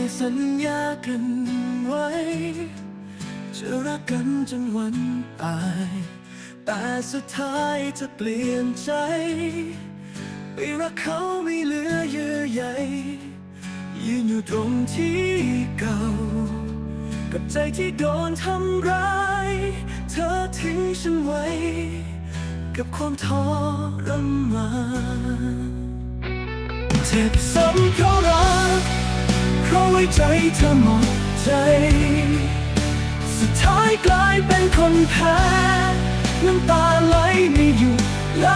ยสัญญากันไว้ จะรักกันจนวันตาย แต่สุดท้ายจะเปลี่ยนใจไปรักเขาไม่เหลือเยื่อใยยืนอยู่ตรงที่เก่า กับใจที่โดนทำร้าย เธอทิ้งฉันไว้ กับความทรมานเจ็บซ้ำเขา ว้ใจเธอหมดใจ สุดท้ายกลายเป็นคนแพ้น้ำตาไหลไม่หยุดไหล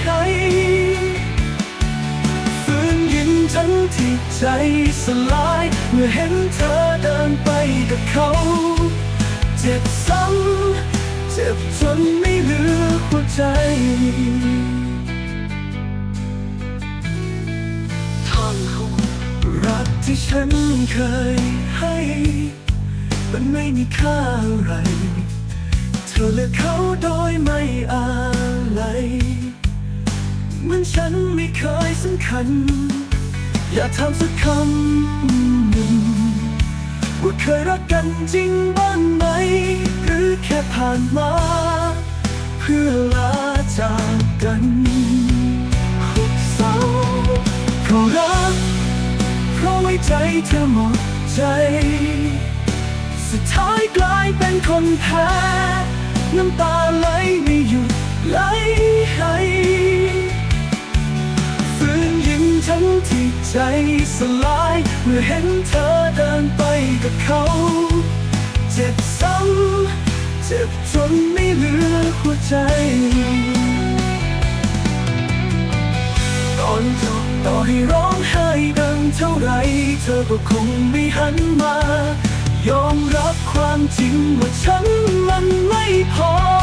ให้ฝืนยินทั้งที่ใจสลาย เมื่อเห็นเธอเดินไปกับเขา เจ็บซ้ำเจ็บจนไม่เหลือหัวใจท่อนฮุก รักที่ฉันเคยให้ มันไม่มีค่าอะไร เธอเลือกเขาโดยไม่อะไรเหมือนฉันไม่เคยสำคัญ อย่าทำสักคำหนึ่งว่าเคยรักกันจริงบ้างไหม หรือแค่ผ่านมา เพื่อลาจากกันหุบเศร้าเพราะรัก เพราะไว้ใจเธอหมดใจ สุดท้ายกลายเป็นคนแพ้น้ำตาไหลไม่หยุดไหลให้ฝืนยิ้มทั้งที่ใจสลาย เมื่อเห็นเธอเดินไปกับเขา เจ็บซ้ำเจ็บจนไม่เหลือหัวใจตอนจบต่อให้ร้อง ธอก็คงไม่หันมา ยอมรับความจริงว่าฉันมันไม่พอ